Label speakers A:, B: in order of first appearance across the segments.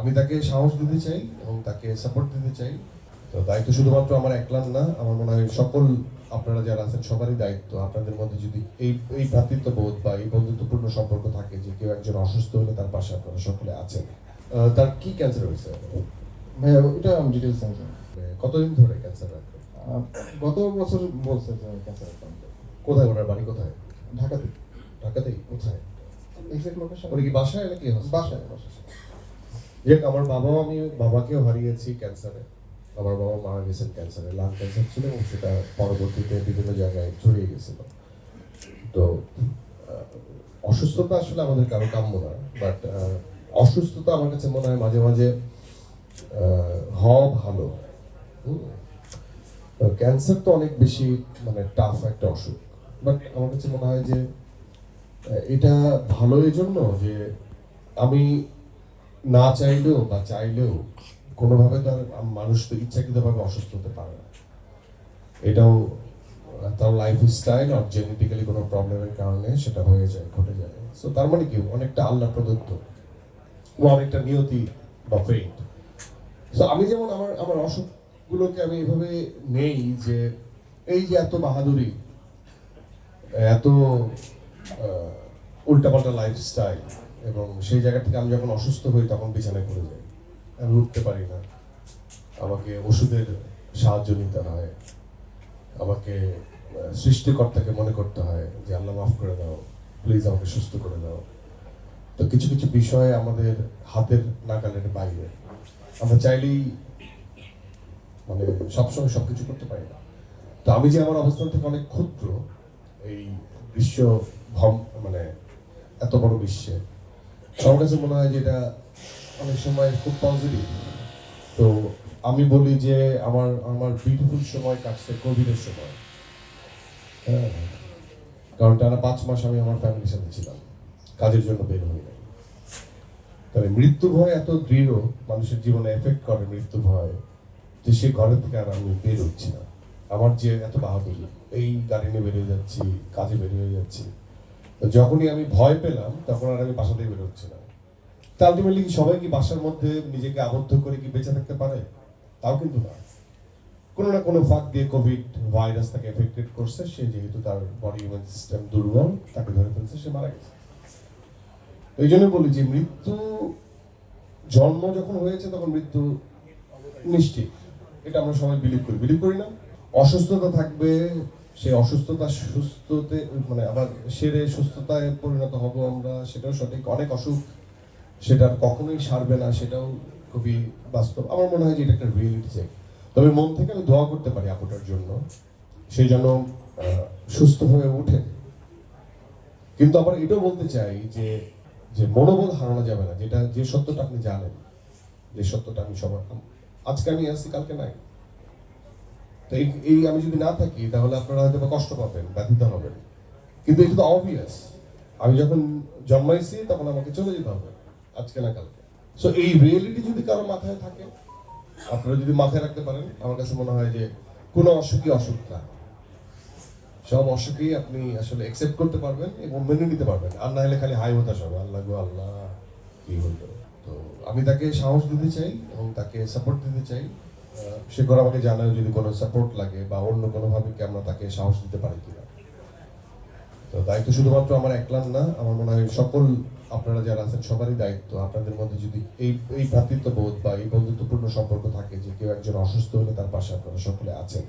A: আমি তাকে সাহস দিতে চাই এবং তাকে সাপোর্ট দিতে চাই। তো দায়িত্ব শুধুমাত্র আমার একলার না আমার মনে হয় সকল আপনারা যারা আছেন সবারই দায়িত্ব। আপনাদের মধ্যে যদি এই এই ভ্রাতৃত্ববোধ বা এই বন্ধুত্বপূর্ণ সম্পর্ক থাকে যে কেউ একজন অসুস্থ হলে তার পাশে আপনারা সকলে আছেন। তার কি ক্যান্সার হয়েছে?
B: ভাইয়া ওটা আমি ডিটেলস
A: মানে কতদিন ধরে ক্যান্সার রাখবে
B: গত বছর বলছে যে ক্যান্সার
A: কোথায় ওনার বাড়ি কোথায়?
B: ঢাকাতে
A: ঢাকাতেই? কোথায়?
B: এক্সাক্ট লোকেশন
A: উনি কি বাসায় নাকি
B: বাসায় বাসায়।
A: যাক, আমার বাবাও আমি, বাবাকেও হারিয়েছি ক্যান্সারে আমার বাবা মারা গেছেন ক্যান্সারে লাং ক্যান্সার ছিল এবং সেটা পরবর্তীতে বিভিন্ন জায়গায় ছড়িয়ে গেছিল। তো অসুস্থতা আসলে আমাদের কারও কাম্য না বাট অসুস্থতা আমার কাছে মনে হয় মাঝে মাঝে হওয়া ভালো। ক্যান্সার তো অনেক বেশি মানে টাফ একটা অসুখ। বাট আমার কাছে মনে হয় যে এটা ভালো এই জন্য যে আমি না চাইলেও বা চাইলেও কোনোভাবে তার মানুষ তো ইচ্ছাকৃতভাবে অসুস্থ হতে পারে না। এটাও তার লাইফ স্টাইল আর জেনেটিক্যালি কোনো প্রবলেমের কারণে সেটা হয়ে যায়, ঘটে যায়। সো তার মানে কি? অনেকটা আল্লাহ প্রদত্ত। ও অনেকটা নিয়তি বা ফেট সো আমি যেমন আমার আমার অসুখগুলোকে আমি এভাবে নেই যে, এই যে এত বাহাদুরি, এত উল্টাপাল্টা লাইফস্টাইল এবং সেই জায়গা থেকে আমি যখন অসুস্থ হই, তখন বিছানায় পড়ে যাই। আমি উঠতে পারি না। আমাকে ওষুধের সাহায্য নিতে হয়। আমাকে সৃষ্টিকর্তাকে মনে করতে হয় যে, আল্লাহ মাফ করে দাও। প্লিজ আমাকে সুস্থ করে দাও। তো কিছু কিছু বিষয় আমাদের হাতের নাগালের বাইরে। আমরা চাইলেই মানে সবসময় সবকিছু করতে পারি না। তো আমি যে আমার অবস্থান থেকে অনেক ক্ষুদ্র, এই বিশ্ব ভম মানে এত বড় বিশ্বে আমার কাছে মনে হয় যে এটা অনেক সময় খুব পজিটিভ তো আমি বলি যে আমার আমার বিউটিফুল সময় কাটছে কোভিডের সময়। হ্যাঁ কারণ টানা পাঁচ মাস আমি আমার ফ্যামিলির সাথে ছিলাম। কাজের জন্য বের হই নাই। তাহলে মৃত্যু ভয় এত দৃঢ়, মানুষের জীবনে এফেক্ট করে মৃত্যু ভয়, যে সে ঘরের থেকে আর আমি বের হচ্ছি না। আমার যে এত বাহাদুরি, এই গাড়ি নিয়ে বেরিয়ে যাচ্ছি, কাজে বেরিয়ে যাচ্ছি। যখনই আমি ভয় পেলাম, তখন আর আমি বাসা থেকে বের হচ্ছি না তা আলটিমেটলি সবাই কি বাসার মধ্যে নিজেকে আবদ্ধ করে কি বেঁচে থাকতে পারে? তাও কিন্তু না। কোনো না কোনো ফাঁক দিয়ে কোভিড ভাইরাস তাকে এফেক্টেড করছে, সে যেহেতু তার বডি ইমিউন সিস্টেম দুর্বল, তাকে ধরে ফেলছে, সে মারা গেছে। এই জন্য বলি যে মৃত্যু, জন্ম যখন হয়েছে, তখন মৃত্যু নিশ্চিত। এটা আমরা সবাই বিলিভ করি। বিলিভ করি না। অসুস্থতা থাকবে সেই অসুস্থতা, সুস্থতে মানে আবার সেরে সুস্থতায় পরিণত হব আমরা, সেটাও সঠিক। অনেক অসুখ সেটা কখনোই সারবে না, সেটাও খুবই বাস্তব। আমার মনে হয় যে এটা একটা রিয়েলিটি চেক তবে মন থেকে আমি দোয়া করতে পারি আপুটার জন্য, সে যেন সুস্থ হয়ে ওঠে। কিন্তু আবার এটাও বলতে চাই যে যে মনোবল হারানো যাবে না, যেটা, যে সত্যটা আপনি জানেন, যে সত্যটা আমি সবার আজকে আমি আসছি কালকে নাই। তো এই আমি যদি না থাকি, তাহলে আপনারা হয়তো কষ্ট পাবেন ব্যথিত হবেন। কিন্তু এটা তো অবভিয়াস আমি যখন জন্মাইছি, তখন আমাকে চলে যেতে হবে আজকে না কালকে। সো এই রিয়েলিটি যদি কারও মাথায় থাকে, আপনারা যদি মাথায় রাখতে পারেন, আমার কাছে মনে হয় যে কোনো অসুখই অসুখ না। সব অসুখই আপনি আসলে একসেপ্ট করতে পারবেন এবং মেনে নিতে পারবেন। আর না হলে খালি হাই হতাশ হবে, আল্লাহ গো, আল্লাহ, কি হইল তো আমি তাকে সাহস দিতে চাই এবং তাকে সাপোর্ট দিতে চাই। সে করে আমাকে জানায় যদি কোনো সাপোর্ট লাগে বা অন্য কোনোভাবে কি আমরা তাকে সাহস দিতে পারি কিনা। তো দায়িত্ব শুধুমাত্র আমার একলার না, আমার মনে হয় সকল আপনারা যারা আছেন সবারই দায়িত্ব। আপনাদের মধ্যে যদি এই এই ভ্রাতৃত্ববোধ বা এই বন্ধুত্বপূর্ণ সম্পর্ক থাকে যে কেউ একজন অসুস্থ হলে তার পাশে আপনারা সকলে আছেন,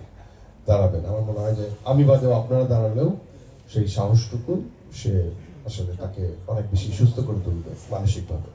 A: দাঁড়াবেন। আমার মনে হয় যে আমি বাদেও আপনারা দাঁড়ালেও সেই সাহসটুকু সে আসলে তাকে অনেক বেশি সুস্থ করে তুলবে মানসিকভাবে।